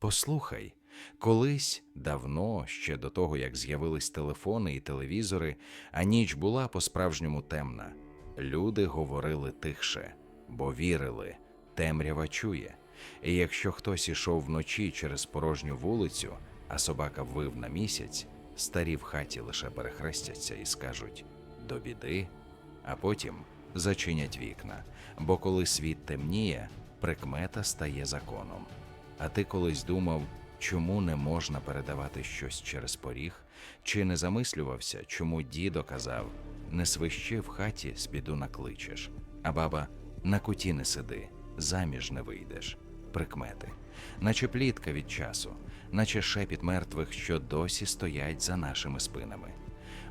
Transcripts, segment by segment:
Послухай, колись давно, ще до того, як з'явились телефони і телевізори, а ніч була по-справжньому темна. Люди говорили тихше, бо вірили, темрява чує. І якщо хтось ішов вночі через порожню вулицю, а собака вив на місяць, старі в хаті лише перехрестяться і скажуть до біди, а потім зачинять вікна. Бо коли світ темніє, прикмета стає законом. А ти колись думав, чому не можна передавати щось через поріг? Чи не замислювався, чому дідо казав не свищи в хаті, з біду накличеш, а баба на куті не сиди, заміж не вийдеш. Прикмети, наче плітка від часу, наче шепіт мертвих, що досі стоять за нашими спинами.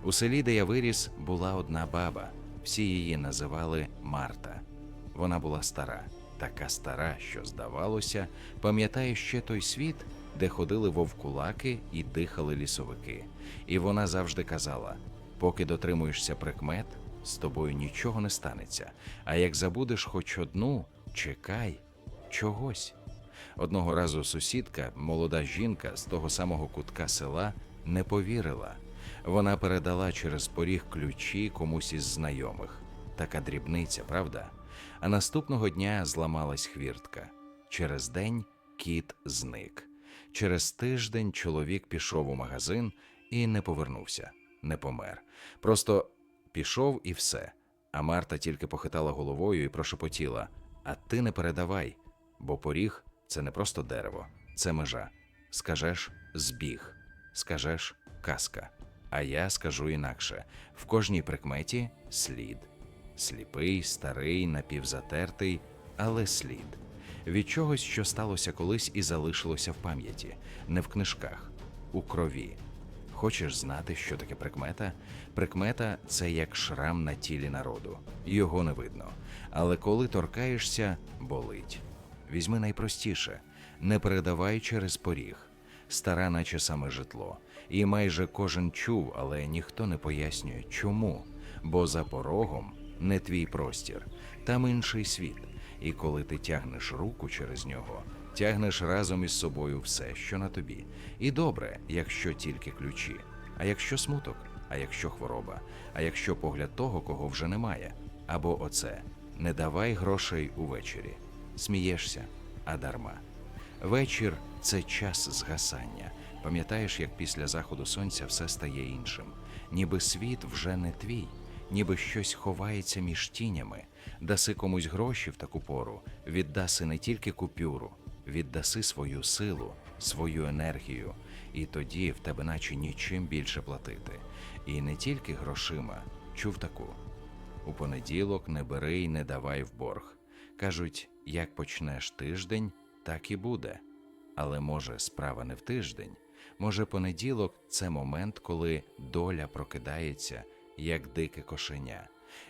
У селі, де я виріс, була одна баба. Всі її називали Марта. Вона була стара, така стара, що, здавалося, пам'ятає ще той світ, де ходили вовкулаки і дихали лісовики. І вона завжди казала: поки дотримуєшся прикмет, з тобою нічого не станеться. А як забудеш хоч одну, чекай чогось. Одного разу сусідка, молода жінка з того самого кутка села, не повірила. Вона передала через поріг ключі комусь із знайомих. Така дрібниця, правда? А наступного дня зламалась хвіртка. Через день кіт зник. Через тиждень чоловік пішов у магазин і не повернувся, не помер. Просто пішов і все. А Марта тільки похитала головою і прошепотіла: А ти не передавай, бо поріг це не просто дерево, це межа. Скажеш збіг, скажеш казка. А я скажу інакше: в кожній прикметі слід. Сліпий, старий, напівзатертий, але слід. Від чогось, що сталося колись і залишилося в пам'яті, не в книжках, у крові. Хочеш знати, що таке прикмета? Прикмета це як шрам на тілі народу. Його не видно. Але коли торкаєшся, болить. Візьми найпростіше не передавай через поріг. Стара, наче саме житло. І майже кожен чув, але ніхто не пояснює, чому. Бо за порогом не твій простір, там інший світ. І коли ти тягнеш руку через нього, тягнеш разом із собою все, що на тобі. І добре, якщо тільки ключі. А якщо смуток, а якщо хвороба, а якщо погляд того, кого вже немає. Або оце не давай грошей увечері. Смієшся, а дарма. Вечір це час згасання. Пам'ятаєш, як після заходу сонця все стає іншим, ніби світ вже не твій, ніби щось ховається між тінями. Даси комусь гроші в таку пору, віддаси не тільки купюру, віддаси свою силу, свою енергію, і тоді в тебе наче нічим більше платити. І не тільки грошима, чув таку. У понеділок не бери й не давай в борг. Кажуть, як почнеш тиждень, так і буде. Але може справа не в тиждень. Може, понеділок це момент, коли доля прокидається, як дике кошеня.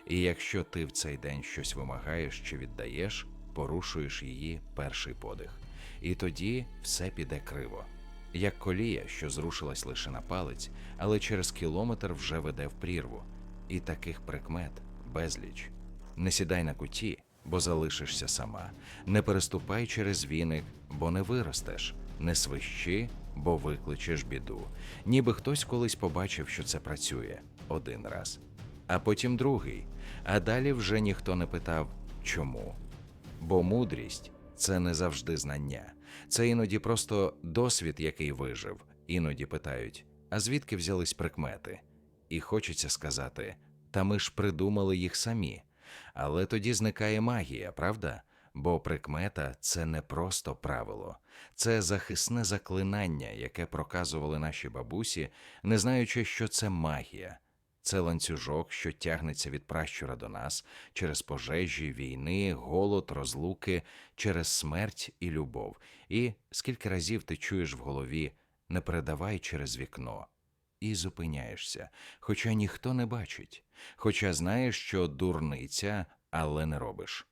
І якщо ти в цей день щось вимагаєш чи віддаєш, порушуєш її перший подих. І тоді все піде криво. Як колія, що зрушилась лише на палець, але через кілометр вже веде в прірву. І таких прикмет безліч. Не сідай на куті, бо залишишся сама. Не переступай через віник, бо не виростеш. Не свищи, бо викличеш біду. Ніби хтось колись побачив, що це працює один раз, а потім другий. А далі вже ніхто не питав чому. Бо мудрість це не завжди знання, це іноді просто досвід, який вижив. Іноді питають: а звідки взялись прикмети? І хочеться сказати: та ми ж придумали їх самі. Але тоді зникає магія, правда? Бо прикмета це не просто правило, це захисне заклинання, яке проказували наші бабусі, не знаючи, що це магія. Це ланцюжок, що тягнеться від пращура до нас через пожежі, війни, голод, розлуки, через смерть і любов. І скільки разів ти чуєш в голові не передавай через вікно і зупиняєшся, хоча ніхто не бачить, хоча знаєш, що дурниця, але не робиш.